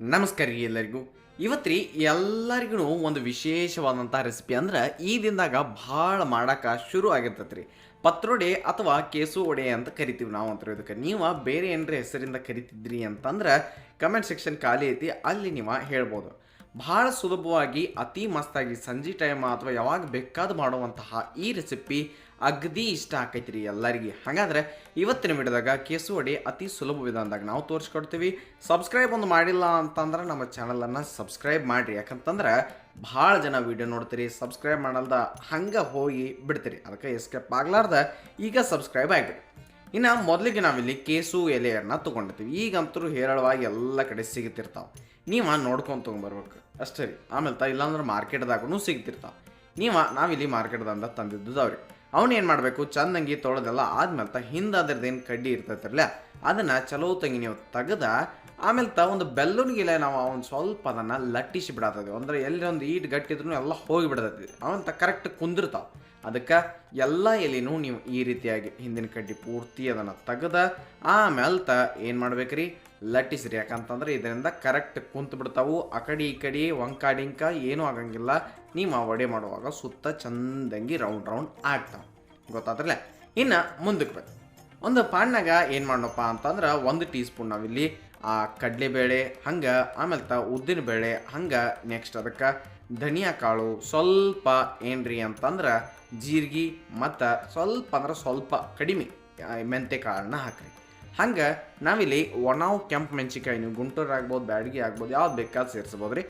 ನಮಸ್ಕಾರ ರೀ ಎಲ್ಲರಿಗೂ. ಇವತ್ತು ರೀ ಎಲ್ಲರಿಗೂ ಒಂದು ವಿಶೇಷವಾದಂಥ ರೆಸಿಪಿ ಅಂದ್ರೆ ಈ ದಿನದಾಗ ಭಾಳ ಮಾಡಕ್ಕೆ ಶುರು ಆಗಿರ್ತೈತೆ ರೀ. ಪತ್ರೊಡೆ ಅಥವಾ ಕೇಸು ಒಡೆ ಅಂತ ಕರಿತೀವಿ ನಾವು ಅಂತ ಇದಕ್ಕೆ. ನೀವು ಬೇರೆ ಏನರ ಹೆಸರಿಂದ ಕರಿತಿದ್ರಿ ಅಂತಂದ್ರೆ ಕಮೆಂಟ್ ಸೆಕ್ಷನ್ ಖಾಲಿ ಐತಿ, ಅಲ್ಲಿ ನೀವು ಹೇಳ್ಬೋದು. ಭಾಳ ಸುಲಭವಾಗಿ, ಅತಿ ಮಸ್ತಾಗಿ, ಸಂಜೆ ಟೈಮ್ ಅಥವಾ ಯಾವಾಗ ಬೇಕಾದ ಮಾಡುವಂತಹ ಈ ರೆಸಿಪಿ ಅಗದಿ ಇಷ್ಟ ಆಕೈತಿ ರೀ ಎಲ್ಲರಿಗೆ. ಹಾಗಾದ್ರೆ ಇವತ್ತಿನ ವಿಡಿಯೋದಾಗ ಕೇಸು ಅಡಿ ಅತಿ ಸುಲಭ ವಿಧಾನದಾಗ ನಾವು ತೋರಿಸ್ಕೊಡ್ತೀವಿ. ಸಬ್ಸ್ಕ್ರೈಬ್ ಒಂದು ಮಾಡಿಲ್ಲ ಅಂತಂದ್ರೆ ನಮ್ಮ ಚಾನಲನ್ನು ಸಬ್ಸ್ಕ್ರೈಬ್ ಮಾಡಿರಿ. ಯಾಕಂತಂದ್ರೆ ಭಾಳ ಜನ ವಿಡಿಯೋ ನೋಡ್ತೀರಿ ಸಬ್ಸ್ಕ್ರೈಬ್ ಮಾಡಲ್ದ ಹಂಗೆ ಹೋಗಿ ಬಿಡ್ತೀರಿ. ಅದಕ್ಕೆ ಎಸ್ಕೇಪ್ ಆಗ್ಲಾರ್ದ, ಈಗ ಸಬ್ಸ್ಕ್ರೈಬ್ ಆಗಿಬಿಡಿ ಇನ್ನು ಮೊದಲಿಗೆ ನಾವಿಲ್ಲಿ ಕೇಸು ಎಲೆಯನ್ನು ತೊಗೊಂಡಿರ್ತೀವಿ. ಈಗಂತರೂ ಹೇರಳವಾಗಿ ಎಲ್ಲ ಕಡೆ ಸಿಗುತ್ತಿರ್ತಾವೆ ನೀವು ನೋಡ್ಕೊಂಡು ತೊಗೊಂಬರ್ಬೇಕು ಅಷ್ಟೇ ರೀ. ಆಮೇಲೆ ತ ಇಲ್ಲಾಂದ್ರೆ ಮಾರ್ಕೆಟ್ದಾಗೂ ಸಿಗ್ತಿರ್ತಾವೆ. ನೀವು ನಾವಿಲ್ಲಿ ಮಾರ್ಕೆಟ್ದಿಂದ ತಂದಿದ್ದುದವ್ರಿ ಅವನು ಏನು ಮಾಡಬೇಕು? ಚಂದಂಗಿ ತೊಳೆದೆಲ್ಲ ಆದ್ಮೇಲೆ ತ ಹಿಂದದ್ರದ್ದೇನು ಕಡ್ಡಿ ಇರ್ತೈತಿರಲ್ಲ ಅದನ್ನು ಚಲೋ ತಂಗಿ ನೀವು ತೆಗೆದ, ಆಮೇಲೆ ತ ಒಂದು ಬೆಲ್ಲುನಿಗಿಲ್ಲ ನಾವು ಅವ್ನು ಸ್ವಲ್ಪ ಅದನ್ನು ಲಟ್ಟಿಸಿ ಬಿಡತ್ತದೆ ಅಂದ್ರೆ ಎಲ್ಲಿ ಒಂದು ಈಟ್ ಗಟ್ಟಿದ್ರು ಎಲ್ಲ ಹೋಗಿ ಬಿಡತೈತಿ. ತ ಕರೆಕ್ಟ್ ಕುಂದಿರ್ತಾವ. ಅದಕ್ಕೆ ಎಲ್ಲ ಎಲೆನೂ ನೀವು ಈ ರೀತಿಯಾಗಿ ಹಿಂದಿನ ಕಡ್ಡಿ ಪೂರ್ತಿ ಅದನ್ನು ತೆಗೆದ, ಆಮೇಲೆ ತ ಏನು ಮಾಡ್ಬೇಕ್ರಿ? ಲಟ್ಟಿಸ್ರಿ ಯಾಕಂತಂದ್ರೆ ಇದರಿಂದ ಕರೆಕ್ಟ್ ಕುಂತು ಬಿಡ್ತಾವು. ಆ ಕಡೆ ಈ ಕಡೆ ಒಂಕಾಡಿಂಕ ಏನೂ ಆಗಂಗಿಲ್ಲ. ನೀವು ಆ ವಡೆ ಮಾಡುವಾಗ ಸುತ್ತ ಚಂದಂಗಿ ರೌಂಡ್ ರೌಂಡ್ ಆಗ್ತಾವೆ. ಗೊತ್ತಾದ್ರಲ್ಲ ಇನ್ನು ಮುಂದಕ್ಕೆ ಬೇಕು ಒಂದು ಪಾಣ್ಣಾಗ ಏನು ಮಾಡೋಣಪ್ಪ ಅಂತಂದ್ರೆ ಒಂದು ಟೀ ಸ್ಪೂನ್ ನಾವಿಲ್ಲಿ, ಆ ಕಡಲೆಬೇಳೆ, ಹಂಗೆ ಆಮೇಲೆ ತ ಉದ್ದಿನ ಬೇಳೆ, ಹಂಗೆ ನೆಕ್ಸ್ಟ್ ಅದಕ್ಕೆ ಧನಿಯಾ ಕಾಳು, ಸ್ವಲ್ಪ ಏನ್ರಿ ಅಂತಂದ್ರೆ ಜೀರಿಗೆ ಮತ್ತು ಸ್ವಲ್ಪ ಅಂದ್ರೆ ಸ್ವಲ್ಪ ಕಡಿಮೆ ಮೆಂತೆ ಕಾಳನ್ನ ಹಾಕ್ರಿ. ಹಂಗೆ ನಾವಿಲ್ಲಿ ಒಣಾವ್ ಕೆಂಪು ಮೆಣಸಿಕಾಯಿ ನೀವು ಗುಂಟೂರು ಆಗ್ಬೋದು, ಬ್ಯಾಡಗಿ ಆಗ್ಬೋದು, ಯಾವ್ದು ಬೇಕಾದ್ ಸೇರಿಸ್ಬೋದು ರೀ.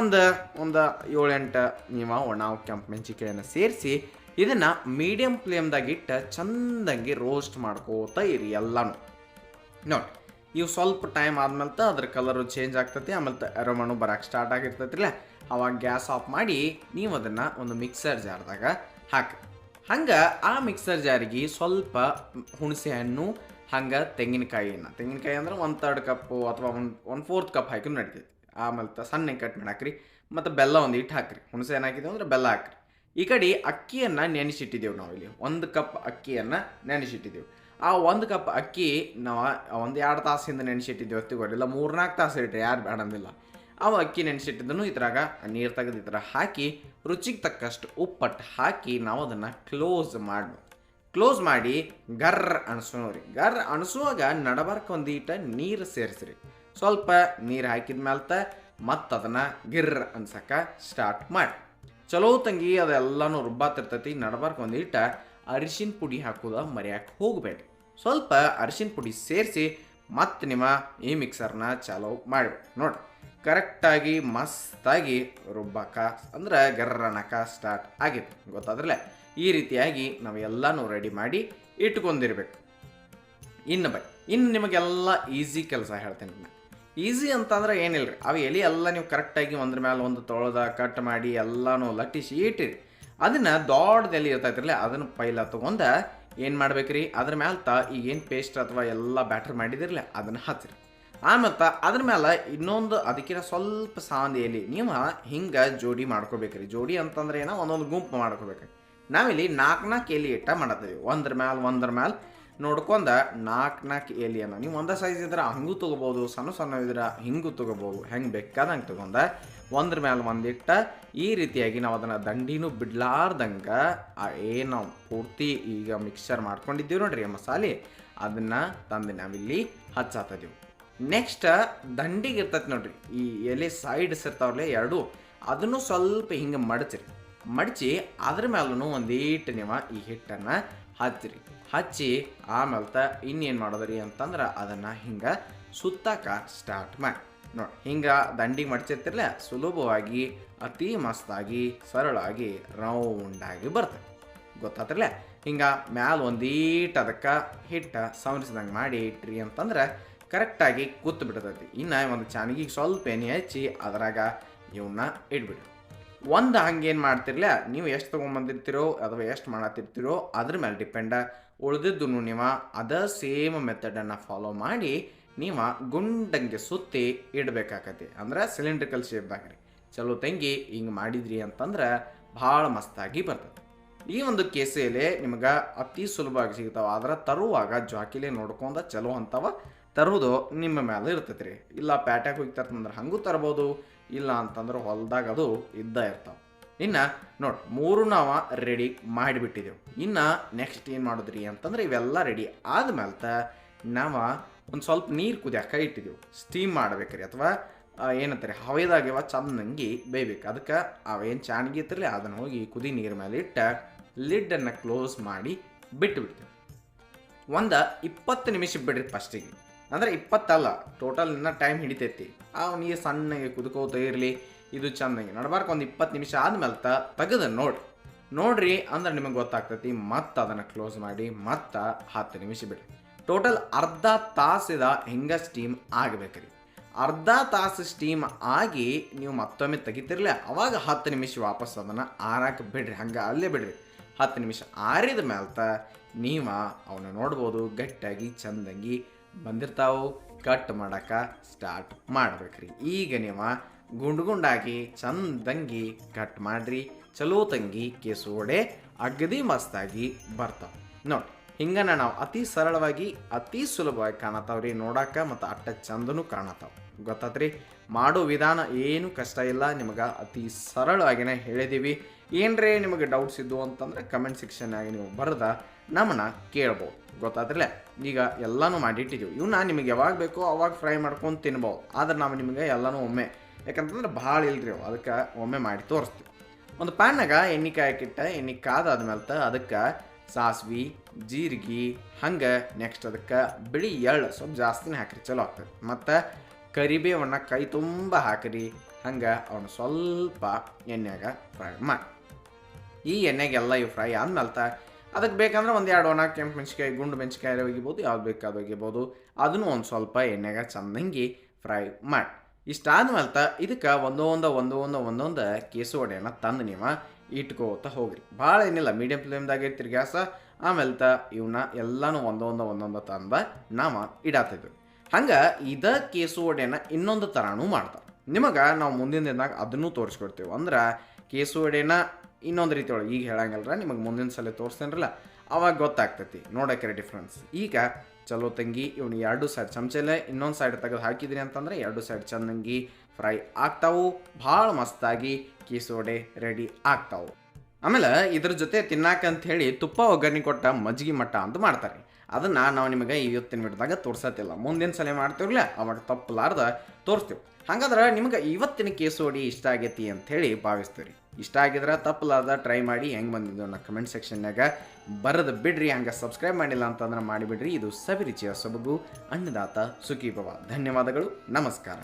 ಒಂದು ಒಂದು ಏಳೆಂಟು ನೀವು ಒಣಾವ್ ಕೆಂಪು ಮೆಣಸಿಕಾಯನ್ನು ಸೇರಿಸಿ ಇದನ್ನು ಮೀಡಿಯಮ್ ಫ್ಲೇಮ್ದಾಗ ಇಟ್ಟು ಚಂದಂಗಿ ರೋಸ್ಟ್ ಮಾಡ್ಕೋತಾ ಇರಿ ಎಲ್ಲನೂ. ನೋಡಿ, ಇವು ಸ್ವಲ್ಪ ಟೈಮ್ ಆದ್ಮೇಲೆ ಅದ್ರ ಕಲರು ಚೇಂಜ್ ಆಗ್ತೈತಿ ಆಮೇಲೆ ಅರೋಮಣು ಬರಕ್ಕೆ ಸ್ಟಾರ್ಟ್ ಆಗಿರ್ತೈತಿಲ್ಲ ಅವಾಗ ಗ್ಯಾಸ್ ಆಫ್ ಮಾಡಿ ನೀವು ಅದನ್ನು ಒಂದು ಮಿಕ್ಸರ್ ಜಾರ್ದಾಗ ಹಾಕಿ. ಹಂಗೆ ಆ ಮಿಕ್ಸರ್ ಜಾರಿಗೆ ಸ್ವಲ್ಪ ಹುಣಸೆ ಹಣ್ಣು ಹಂಗೆ ತೆಂಗಿನಕಾಯಿನ ತೆಂಗಿನಕಾಯಿ ಅಂದ್ರೆ ಒಂದು ತರ್ಡ್ ಕಪ್ಪು ಅಥವಾ ಒಂದು ಒಂದು ಫೋರ್ತ್ ಕಪ್ ಹಾಕಿ ನಡಿತೈತಿ. ಆಮೇಲೆ ತ ಸಣ್ಣ ಕಟ್ ಮಾಡಿ ಹಾಕ್ರಿ, ಮತ್ತು ಬೆಲ್ಲ ಒಂದು ಹಿಟ್ಟು ಹಾಕ್ರಿ. ಹುಣಸೆ ಏನಾಗಿದೆ ಅಂದ್ರೆ ಬೆಲ್ಲ ಹಾಕ್ರಿ. ಈ ಕಡೆ ಅಕ್ಕಿಯನ್ನು ನೆನೆಸಿಟ್ಟಿದ್ದೇವೆ ನಾವು ಇಲ್ಲಿ. ಒಂದು ಕಪ್ ಅಕ್ಕಿಯನ್ನು ನೆನೆಸಿಟ್ಟಿದ್ದೇವೆ ಆ ಒಂದು ಕಪ್ ಅಕ್ಕಿ ನಾವು ಒಂದು ಎರಡು ತಾಸಿಂದ ನೆನೆಸಿಟ್ಟಿದ್ದೇವೆ ಹೊತ್ತಿಗೊಡಿಲ್ಲ ಮೂರ್ನಾಲ್ಕು ತಾಸು ಇಟ್ಟರೆ ಯಾರು ಬೇಡಂದಿಲ್ಲ ಅವು ಅಕ್ಕಿ ನೆನೆಸಿಟ್ಟಿದ್ದನ್ನು ಇದ್ರಾಗ ನೀರು ತೆಗೆದು ಈ ಹಾಕಿ, ರುಚಿಗೆ ತಕ್ಕಷ್ಟು ಉಪ್ಪಟ್ಟು ಹಾಕಿ ನಾವು ಅದನ್ನು ಕ್ಲೋಸ್ ಮಾಡಬೇಕು. ಕ್ಲೋಸ್ ಮಾಡಿ, ಗರ್ ಅಣಸೋರಿ ಗರ್ ಅಣಸುವಾಗ ನಡಬರ್ಕ ಒಂದೀಟ ನೀರು ಸೇರಿಸ್ರಿ. ಸ್ವಲ್ಪ ನೀರು ಹಾಕಿದ ಮೇಲೆ ಮತ್ತೆ ಅದನ್ನ ಗಿರ್ ಅನ್ಸಕ್ಕ ಸ್ಟಾರ್ಟ್ ಮಾಡಿ. ಚಲೋ ತಂಗಿ, ಅದೆಲ್ಲನೂ ರುಬ್ಬಾತಿರ್ತೈತಿ. ನಡಬರ್ಕ ಒಂದೀಟ ಅರಿಶಿನ ಪುಡಿ ಹಾಕೋದ ಮರ್ಯಾಕೆ ಹೋಗಬೇಡಿ ಸ್ವಲ್ಪ ಅರಿಶಿನ ಪುಡಿ ಸೇರಿಸಿ ಮತ್ತೆ ನಿಮ್ಮ ಈ ಮಿಕ್ಸರ್ನ ಚಾಲೋ ಮಾಡಿ ನೋಡಿ ಕರೆಕ್ಟಾಗಿ, ಮಸ್ತಾಗಿ ರುಬ್ಬಾಕ, ಅಂದ್ರೆ ಗರ್ರನಕ ಸ್ಟಾರ್ಟ್ ಆಗಿತ್ತು. ಗೊತ್ತಾದ್ರಲ್ಲ? ಈ ರೀತಿಯಾಗಿ ನಾವು ಎಲ್ಲನೂ ರೆಡಿ ಮಾಡಿ ಇಟ್ಕೊಂಡಿರ್ಬೇಕು. ಇನ್ನು ಬೈ ಇನ್ನು ನಿಮಗೆಲ್ಲ ಈಸಿ ಕೆಲಸ ಹೇಳ್ತೇನೆ ನಾನು ಈಸಿ ಅಂತಂದ್ರೆ ಏನಿಲ್ಲ ರೀ ಅವು ಎಲೆ ಎಲ್ಲ ನೀವು ಕರೆಕ್ಟಾಗಿ ಒಂದ್ರ ಮೇಲೆ ಒಂದು ತೊಳೆದ ಕಟ್ ಮಾಡಿ ಎಲ್ಲನೂ ಲಟ್ಟಿಸಿ ಇಟ್ಟಿರಿ. ಅದನ್ನು ದೊಡ್ಡದೆಲೆ ಇರ್ತೈತಿರಲ್ಲ ಅದನ್ನು ಪೈಲ ತೊಗೊಂಡ ಏನು ಮಾಡ್ಬೇಕ್ರಿ, ಅದ್ರ ಮೇಲೆ ತ ಈಗ ಏನು ಪೇಸ್ಟ್ ಅಥವಾ ಎಲ್ಲ ಬ್ಯಾಟರ್ ಮಾಡಿದಿರಲ್ಲ ಅದನ್ನು ಹಚ್ಚಿರಿ. ಆಮೇಲೆ ಅದ್ರ ಮೇಲೆ ಇನ್ನೊಂದು ಅದಕ್ಕಿಂತ ಸ್ವಲ್ಪ ಸಾಂದ್ ಎಲೆ, ನೀವು ಹಿಂಗೆ ಜೋಡಿ ಮಾಡ್ಕೋಬೇಕ್ರಿ. ಜೋಡಿ ಅಂತಂದ್ರೆ ಏನೋ, ಒಂದೊಂದು ಗುಂಪು ಮಾಡ್ಕೋಬೇಕು ನಾವಿಲ್ಲಿ ನಾಲ್ಕು ನಾಲ್ಕು ಎಲೆ ಇಟ್ಟ ಮಾಡತ್ತೀವಿ. ಒಂದ್ರ ಮ್ಯಾಲ ಒಂದ್ರ ಮ್ಯಾಲ. ನೋಡ್ಕೊಂಡ ನಾಲ್ಕು ನಾಲ್ಕು ಎಲಿಯನ್ನು. ನೀವು ಒಂದೇ ಸೈಜ್ ಇದ್ರೆ ಹಂಗೂ ತೊಗೋಬೋದು, ಸಣ್ಣ ಸಣ್ಣ ಇದ್ರೆ ಹಿಂಗೂ ತೊಗೋಬೋದು. ಹೆಂಗೆ ಬೇಕಾದಂಗೆ ತೊಗೊಂಡ ಒಂದ್ರ ಮ್ಯಾಲ ಒಂದಿಟ್ಟ ಈ ರೀತಿಯಾಗಿ ನಾವು ಅದನ್ನು ದಂಡಿನೂ ಬಿಡ್ಲಾರ್ದಂಗೆ, ಆ ಏನು ಪೂರ್ತಿ ಈಗ ಮಿಕ್ಸ್ಚರ್ ಮಾಡ್ಕೊಂಡಿದ್ದೀವಿ ನೋಡ್ರಿ ಮಸಾಲೆ ಅದನ್ನು ತಂದು ನಾವಿಲ್ಲಿ ಹಚ್ಚಾತದೀವಿ. ನೆಕ್ಸ್ಟ್ ದಂಡಿಗೆ ಇರ್ತೈತೆ ನೋಡ್ರಿ. ಈ ಎಲೆ ಸೈಡ್ಸ್ ಇರ್ತಾವಲ್ಲ ಎರಡು. ಅದನ್ನು ಸ್ವಲ್ಪ ಹಿಂಗೆ ಮಡಚ್ರಿ. ಮಡಚಿ ಅದ್ರ ಮೇಲೂ ಒಂದೀಟು ನೀವು ಈ ಹಿಟ್ಟನ್ನು ಹಚ್ಚಿರಿ. ಹಚ್ಚಿ ಆಮೇಲೆ ತ ಇನ್ನೇನು ಮಾಡೋದ್ರಿ ಅಂತಂದ್ರೆ ಅದನ್ನು ಹಿಂಗೆ ಸುತ್ತಾಕ ಸ್ಟಾರ್ಟ್ ಮಾಡಿ. ನೋಡಿ, ಹಿಂಗೆ ದಂಡಿಗೆ ಮಡಚಿರ್ತಿರ್ಲ, ಸುಲಭವಾಗಿ, ಅತಿ ಮಸ್ತಾಗಿ, ಸರಳಾಗಿ ರೌಂಡಾಗಿ ಬರ್ತದೆ. ಗೊತ್ತಾತ್ರಲ್ಲ ಹಿಂಗೆ ಮ್ಯಾಲ ಒಂದೀಟು ಅದಕ್ಕೆ ಹಿಟ್ಟು ಸಂವರಿಸಿದಂಗೆ ಮಾಡಿ ಇಟ್ರಿ ಅಂತಂದ್ರೆ ಕರೆಕ್ಟಾಗಿ ಕೂತು ಬಿಡ್ತೈತಿ ಇನ್ನು ಒಂದು ಚಾನಿಗೆ ಸ್ವಲ್ಪ ಎಣ್ಣೆ ಹಚ್ಚಿ ಅದ್ರಾಗ ಇವನ್ನ ಇಟ್ಬಿಡಿ ಒಂದು ಹಂಗೇನು ಮಾಡ್ತಿರ್ಲ ನೀವು ಎಷ್ಟು ತೊಗೊಂಬಂದಿರ್ತೀರೋ ಅಥವಾ ಎಷ್ಟು ಮಾಡತ್ತಿರ್ತೀರೋ ಅದ್ರ ಮೇಲೆ ಡಿಪೆಂಡ. ಉಳಿದಿದ್ದು ನೀವು ಅದ ಸೇಮ್ ಮೆಥಡನ್ನು ಫಾಲೋ ಮಾಡಿ ನೀವು ಗುಂಡಂಗೆ ಸುತ್ತಿ ಇಡಬೇಕಾಕತಿ. ಅಂದ್ರೆ ಸಿಲಿಂಡ್ರಿಕಲ್ ಶೇಪ್ದಾಗ ರೀ ಚಲೋ ತಂಗಿ, ಹಿಂಗೆ ಮಾಡಿದ್ರಿ ಅಂತಂದ್ರೆ ಭಾಳ ಮಸ್ತಾಗಿ ಬರ್ತದೆ ಈ ಒಂದು ಕೇಸೆಲೆ ನಿಮ್ಗೆ ಅತಿ ಸುಲಭವಾಗಿ ಸಿಗ್ತಾವೆ. ಆದ್ರೆ ತರುವಾಗ ಜಾಕಿಲೆ ನೋಡ್ಕೊಂಡ ಚಲೋ ಅಂತವ ತರುವುದು ನಿಮ್ಮ ಮೇಲೆ ಇರ್ತೈತೆ ರೀ ಇಲ್ಲ ಪ್ಯಾಟ್ಯಾಗ ಹೋಗಿ ತರ್ತಂದ್ರೆ ಹಂಗೂ ತರ್ಬೋದು. ಇಲ್ಲ ಅಂತಂದ್ರೆ ಹೊಲದಾಗ ಅದು ಇದ್ದ ಇರ್ತಾವೆ. ಇನ್ನು ನೋಡಿ, ಮೂರು ನಾವು ರೆಡಿ ಮಾಡಿಬಿಟ್ಟಿದ್ದೆವು ಇನ್ನು ನೆಕ್ಸ್ಟ್ ಏನು ಮಾಡಿದ್ರಿ ಅಂತಂದ್ರೆ ಇವೆಲ್ಲ ರೆಡಿ ಆದ್ಮೇಲೆ ನಾವು ಒಂದು ಸ್ವಲ್ಪ ನೀರು ಕುದಿಯಾಕ ಇಟ್ಟಿದ್ದೆವು ಸ್ಟೀಮ್ ಮಾಡ್ಬೇಕ್ರಿ ಅಥವಾ ಏನಂತಾರೆ ಹವೆದಾಗ್ಯವ ಚಂದಂಗಿ ಬೇಯ್ಬೇಕು. ಅದಕ್ಕೆ ಅವೇನು ಚಾಣಗಿ ಇತ್ತಿರಲಿ ಅದನ್ನು ಹೋಗಿ ಕುದಿ ನೀರು ಮೇಲೆ ಇಟ್ಟು ಲಿಡ್ಡನ್ನು ಕ್ಲೋಸ್ ಮಾಡಿ ಬಿಟ್ಟು ಬಿಡ್ತೇವೆ ಒಂದು ಇಪ್ಪತ್ತು ನಿಮಿಷ ಬಿಡ್ರಿ ಫಸ್ಟಿಗೆ ಅಂದರೆ ಇಪ್ಪತ್ತಲ್ಲ ಟೋಟಲ್ ಇನ್ನ ಟೈಮ್ ಹಿಡಿತೈತಿ. ನೀರು ಸಣ್ಣಗೆ ಕುದ್ಕೋತ ಇರಲಿ, ಇದು ಚೆನ್ನಾಗಿ ನಡಬಾರ್ಕ ಒಂದು ಇಪ್ಪತ್ತು ನಿಮಿಷ ಆದ್ಮೇಲೆ ತ ತೆಗೆದು ನೋಡಿ. ನೋಡ್ರಿ ಅಂದ್ರೆ ನಿಮಗೆ ಗೊತ್ತಾಗ್ತೈತಿ, ಮತ್ತೆ ಅದನ್ನ ಕ್ಲೋಸ್ ಮಾಡಿ, ಮತ್ತೆ ಹತ್ತು ನಿಮಿಷ ಬಿಡಿ ಟೋಟಲ್ ಅರ್ಧ ತಾಸಿದ ಹಿಂಗೆ ಸ್ಟೀಮ್ ಆಗಬೇಕ್ರಿ. ಅರ್ಧ ತಾಸು ಸ್ಟೀಮ್ ಆಗಿ ನೀವು ಮತ್ತೊಮ್ಮೆ ತೆಗಿತಿರ್ಲಿ, ಅವಾಗ ಹತ್ತು ನಿಮಿಷ ವಾಪಸ್ ಅದನ್ನು ಆರಾಕ ಬಿಡ್ರಿ, ಹಂಗೆ ಅಲ್ಲೇ ಬಿಡ್ರಿ. ಹತ್ತು ನಿಮಿಷ ಆರಿದ ಮೇಲ್ತ ನೀವು ಅವನ್ನ ನೋಡ್ಬೋದು ಗಟ್ಟಿಯಾಗಿ ಚಂದಂಗಿ ಬಂದಿರ್ತಾವು ಕಟ್ ಮಾಡಕ್ಕೆ ಸ್ಟಾರ್ಟ್ ಮಾಡ್ಬೇಕ್ರಿ. ಈಗ ನೀವು ಗುಂಡು ಗುಂಡಾಗಿ ಚಂದಂಗಿ ಕಟ್ ಮಾಡ್ರಿ. ಚಲೋ ತಂಗಿ ಕೇಸು ಒಡೆ ಅಗದಿ ಮಸ್ತಾಗಿ ಬರ್ತಾವ. ನೋಡಿ, ಹಿಂಗನ ನಾವು ಅತಿ ಸರಳವಾಗಿ, ಅತಿ ಸುಲಭವಾಗಿ ಕಾಣತಾವ್ರಿ. ನೋಡಾಕ ಮತ್ತು ಅಟ್ಟ ಚಂದನು ಕಾಣತಾವ. ಗೊತ್ತಾತ್ರಿ? ಮಾಡೋ ವಿಧಾನ ಏನು ಕಷ್ಟ ಇಲ್ಲ. ನಿಮಗೆ ಅತಿ ಸರಳವಾಗಿನೇ ಹೇಳಿದೀವಿ. ಏನ್ರೇ ನಿಮಗೆ ಡೌಟ್ಸ್ ಇದ್ದು ಅಂತಂದ್ರೆ ಕಮೆಂಟ್ ಸೆಕ್ಷನ್ನಾಗಿ ನೀವು ಬರೆದ ನಮ್ಮನ್ನ ಕೇಳ್ಬೋದು. ಗೊತ್ತಾದ್ರಲ್ಲ? ಈಗ ಎಲ್ಲನೂ ಮಾಡಿಟ್ಟಿದ್ದೀವಿ ಇವನ್ನ ನಿಮಗೆ ಯಾವಾಗ ಬೇಕೋ ಅವಾಗ ಫ್ರೈ ಮಾಡ್ಕೊಂಡು ತಿನ್ಬೋದು. ಆದ್ರೆ ನಾವು ನಿಮಗೆ ಎಲ್ಲನೂ ಒಮ್ಮೆ. ಯಾಕಂತಂದ್ರೆ ಭಾಳ ಇಲ್ರಿ ಅವು. ಅದಕ್ಕೆ ಒಮ್ಮೆ ಮಾಡಿ ತೋರಿಸ್ತೀವಿ. ಒಂದು ಪ್ಯಾನ್ನಾಗ ಎಣ್ಣೆ ಕಾಯಕ್ಕಿಟ್ಟ ಎಣ್ಣೆ ಕಾದಾದ್ಮೇಲೆ ಅದಕ್ಕೆ ಸಾಸ್ವಿ, ಜೀರಿಗೆ, ಹಂಗೆ ನೆಕ್ಸ್ಟ್ ಅದಕ್ಕೆ ಬಿಳಿ ಎಳ್ಳು. ಸ್ವಲ್ಪ ಜಾಸ್ತಿನೇ ಹಾಕಿರಿ, ಚಲೋ ಆಗ್ತದೆ. ಮತ್ತು ಕರಿಬೇವನ್ನು ಕೈ ತುಂಬ ಹಾಕಿರಿ. ಹಂಗೆ ಅವನು ಸ್ವಲ್ಪ ಎಣ್ಣೆಯಾಗ ಫ್ರೈ ಮಾಡಿ. ಈ ಎಣ್ಣೆಗೆಲ್ಲ ಇವು ಫ್ರೈ ಆದ್ಮೇಲೆ ಅದಕ್ಕೆ ಬೇಕಂದ್ರೆ ಒಂದು ಎರಡು ಒಣ ಕೆಂಪು ಮೆಣಸಿಕಾಯಿ ಗುಂಡು ಮೆಣಸಿಕಾಯಿ ಒಗಿಬೋದು, ಯಾವ್ದು ಬೇಕು ಅದು ಒಗಿಬೋದು. ಅದನ್ನು ಒಂದು ಸ್ವಲ್ಪ ಎಣ್ಣೆಗೆ ಚಂದಂಗಿ ಫ್ರೈ ಮಾಡಿ. ಇಷ್ಟಾದ್ಮೇಲೆ ಇದಕ್ಕೆ ಒಂದೊಂದು ಒಂದೊಂದು ಒಂದೊಂದು ಕೇಸು ವಡೆಯನ್ನು ತಂದು ನೀವು ಇಟ್ಕೋತ ಹೋಗ್ರಿ. ಭಾಳ ಏನಿಲ್ಲ ಮೀಡಿಯಂ ಫ್ಲೇಮ್ದಾಗ ಇರ್ತೀರಿ ಗ್ಯಾಸ ಆಮೇಲೆ ತ ಇವನ್ನ ಎಲ್ಲನೂ ಒಂದೊಂದು ಒಂದೊಂದು ತಂದ ನಾವು ಇಡಾತಿದ್ವಿ. ಹಂಗೆ ಇದ ಕೇಸು ವಡೆನ ಇನ್ನೊಂದು ಥರನೂ ಮಾಡ್ತಾರೆ. ನಿಮಗೆ ನಾವು ಮುಂದಿನ ದಿನದಾಗ ಅದನ್ನು ತೋರಿಸ್ಕೊಡ್ತೀವಿ. ಅಂದ್ರೆ ಕೇಸು ವಡೆನ ಇನ್ನೊಂದು ರೀತಿ ಒಳಗೆ ಈಗ ಹೇಳಂಗಲ್ರ, ನಿಮಗೆ ಮುಂದಿನ ಸಲ ತೋರಿಸ್ತೇನ್ರಲ್ಲ, ಅವಾಗ ಗೊತ್ತಾಗ್ತೈತಿ ನೋಡೋಕೆ ಡಿಫ್ರೆನ್ಸ್ ಈಗ ಚಲೋ ತಂಗಿ, ಇವನು ಎರಡು ಸೈಡ್ ಚಮಚಲೆ ಇನ್ನೊಂದು ಸೈಡ್ ತೆಗೆದು ಹಾಕಿದ್ರಿ ಅಂತಂದ್ರೆ, ಎರಡು ಸೈಡ್ ಚಂದಂಗಿ ಫ್ರೈ ಆಗ್ತಾವು, ಭಾಳ ಮಸ್ತಾಗಿ ಕೀಸೋಡೆ ರೆಡಿ ಆಗ್ತಾವು. ಆಮೇಲೆ ಇದ್ರ ಜೊತೆ ತಿನ್ನಾಕಂತ ಹೇಳಿ ತುಪ್ಪ ಒಗ್ಗರಣೆ ಕೊಟ್ಟ ಮಜ್ಜಿಗೆ ಮಟ್ಟ ಅಂತ ಮಾಡ್ತಾರೆ. ಅದನ್ನು ನಾವು ನಿಮಗೆ ಇವತ್ತಿನ ವಿಡಿಯೋದಾಗ ತೋರ್ಸತ್ತಿಲ್ಲ. ಮುಂದಿನ ಸಲ ಮಾಡ್ತೀವಿಲ್ಲ ಅವಾಗ ತಪ್ಪಲಾರ್ದ ತೋರಿಸ್ತೀವಿ. ಹಾಗಾದ್ರೆ ನಿಮಗೆ ಇವತ್ತಿನ ಕೇಸೋಡಿ ಇಷ್ಟ ಆಗೈತಿ ಅಂತ ಹೇಳಿ ಭಾವಿಸ್ತೀವಿ ಇಷ್ಟ ಆಗಿದ್ರೆ ತಪ್ಪಲಾದ ಟ್ರೈ ಮಾಡಿ ಹೆಂಗೆ ಬಂದಿದ್ದು ಅನ್ನೋ ಕಮೆಂಟ್ ಸೆಕ್ಷನ್ನಾಗ ಬರೆದು ಬಿಡ್ರಿ, ಹಂಗೆ ಸಬ್ಸ್ಕ್ರೈಬ್ ಮಾಡಿಲ್ಲ ಅಂತಂದ್ರೆ ಮಾಡಿಬಿಡ್ರಿ. ಇದು ಸವಿರುಚಿಯ ಸೊಬಗು, ಅನ್ನದಾತ ಸುಖೀಭವ. ಧನ್ಯವಾದಗಳು, ನಮಸ್ಕಾರ.